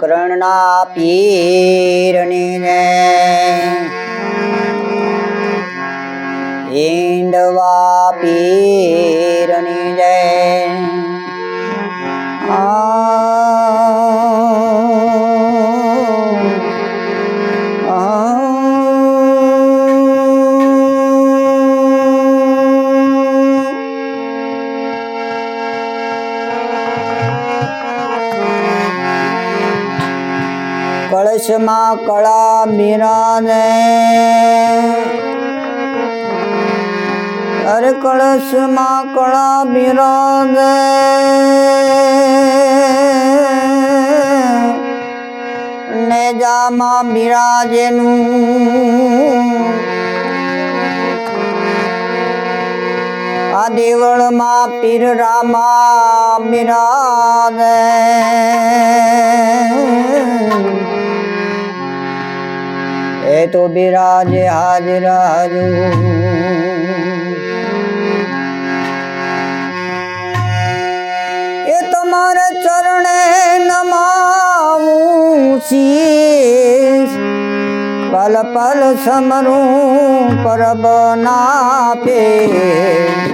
ગોકર્ણના પીરની ને કળશમાં કળા મીરાને. અરે કળશમાં કળા મીરાને. નેજામાં બિરાજેનું આ દેવળમાં પીર રામા બિરાજે એ તો બિરાજે હાજર એ તમારા ચરણે નમાવું શીશ. પલ પલ સમરું પરબ નાપે પલ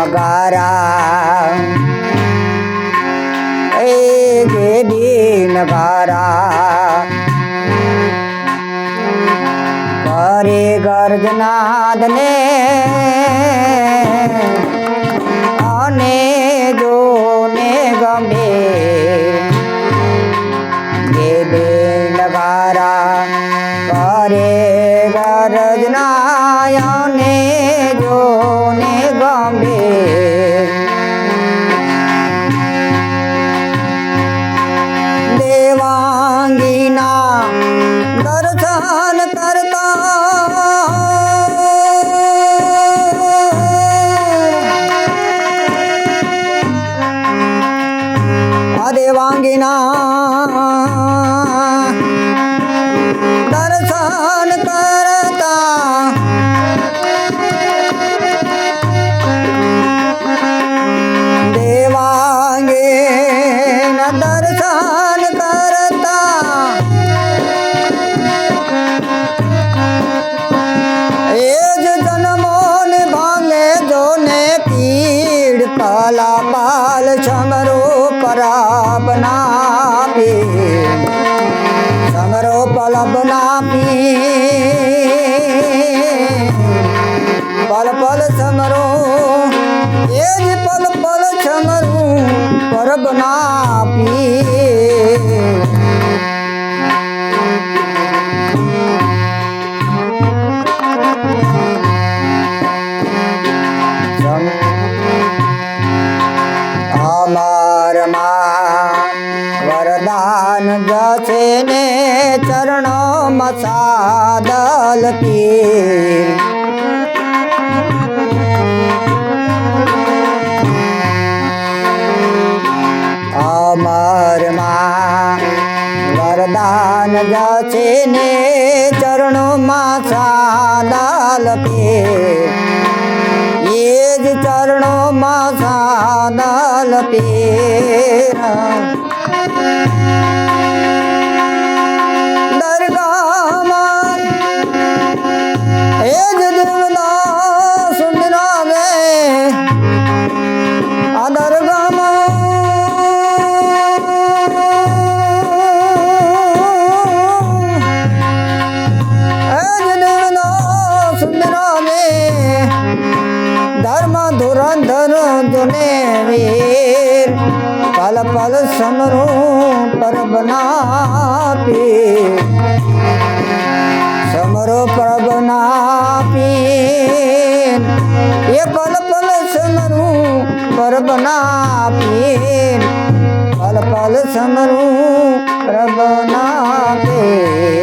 નગારા એ ગે બે નગારા કરે ગર્જનાદને અને வாங்கினான் પરબના 别 ધુરંધર જોને વીર પલ પલ સમરું પરબનાપી સમરો પરબનાપી એ પલ પલ સમરું પરબનાપી પલ પલ સમરું સુતા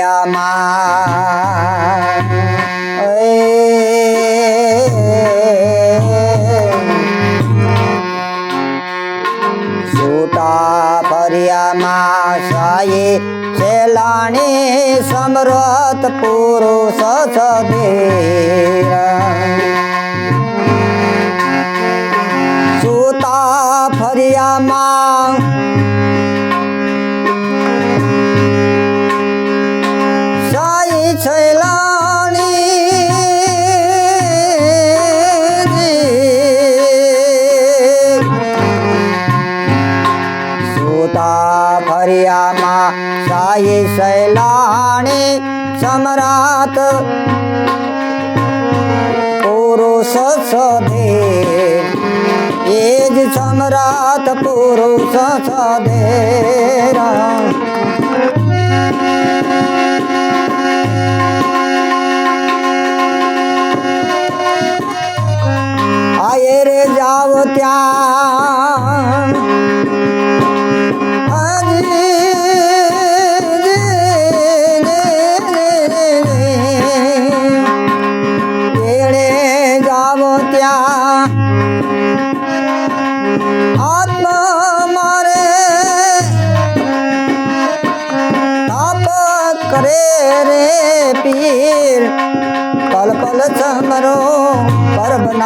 ફળિયામાં સુતા ફળિયામાં સાયે છેલાણી સમરત પુરુષ સદેરા. ફરિયામાં પુરુષ સદે એ જ સમ્રાટ પુરુષ સદે આયે રે જાવ ત્યાં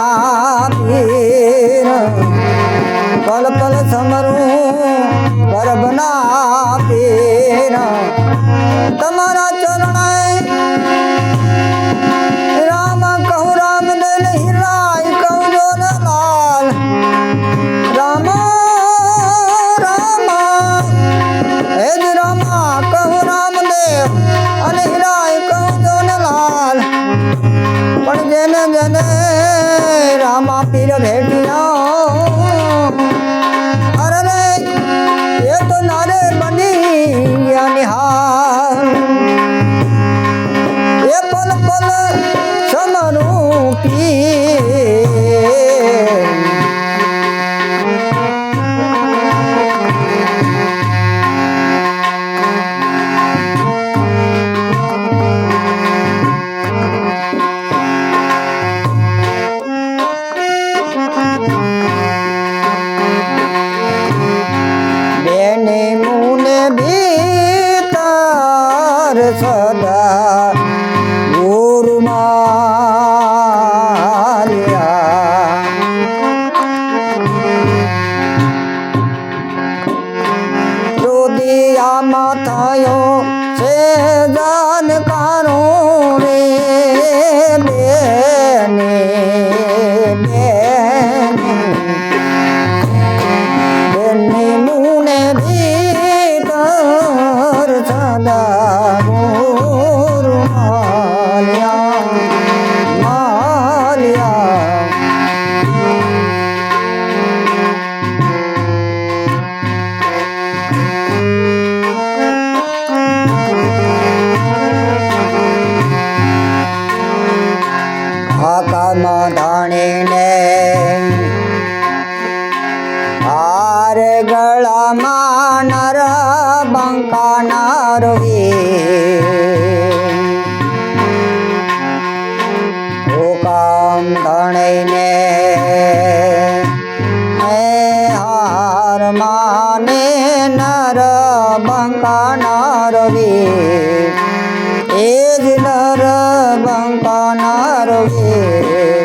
પરબના પીર પલ પલ સમરું પરબના પીર તમારા ચરણાય રામ કહું રામ ને નહીં રાય કહું જો લાલ રામ રામ હે રામા કહું રામદેવ અને હિરાય કહું જો લાલ પણ જેને જેને રામા પીર ભેટ્યા ધાણીને હાર ગળામાં નર બંકા હુકામ ધણીને હાર માને નર બંકા નરવી એ જ નર બંકા નરવી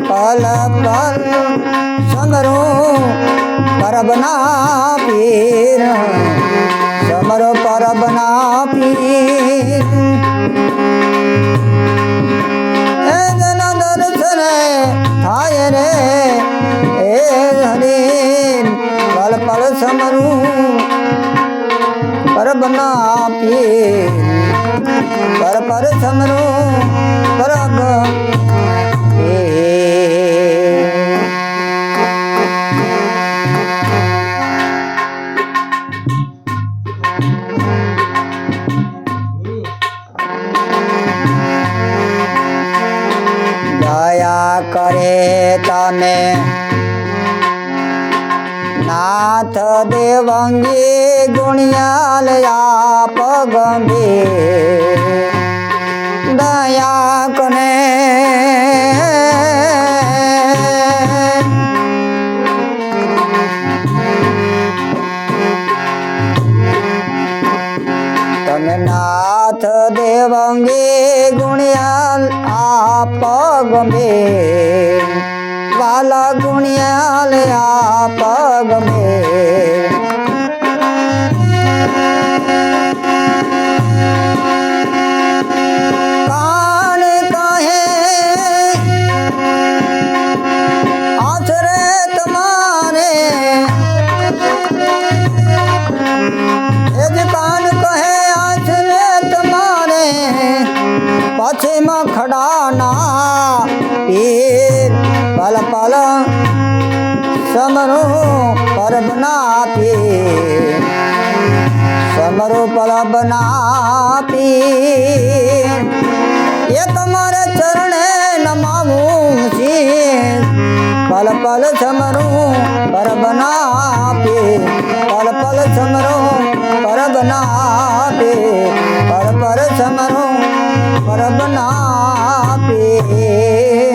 પલ પલ સમરો પરબના પીર સમરો પરબના પીર એ જના દર્શન થાય રે એ હરીન પલ પલ સમરું પરબના પીર પર પર સમરું પરબ નાથ દેવંગી ગુણિયાલ આપ ગંભીર દયા કને તમે નાથ દેવંગી ગુણિયાલ આપ ગંભીર વાલા ગુણિયાલ આપ ગંભીર કાન પીર એ તમારે ચરણે નમાવું છે. પલ પલ છમરું પર પીર પલ પલ છમરું પર પીર પર પર છમરું પર પીર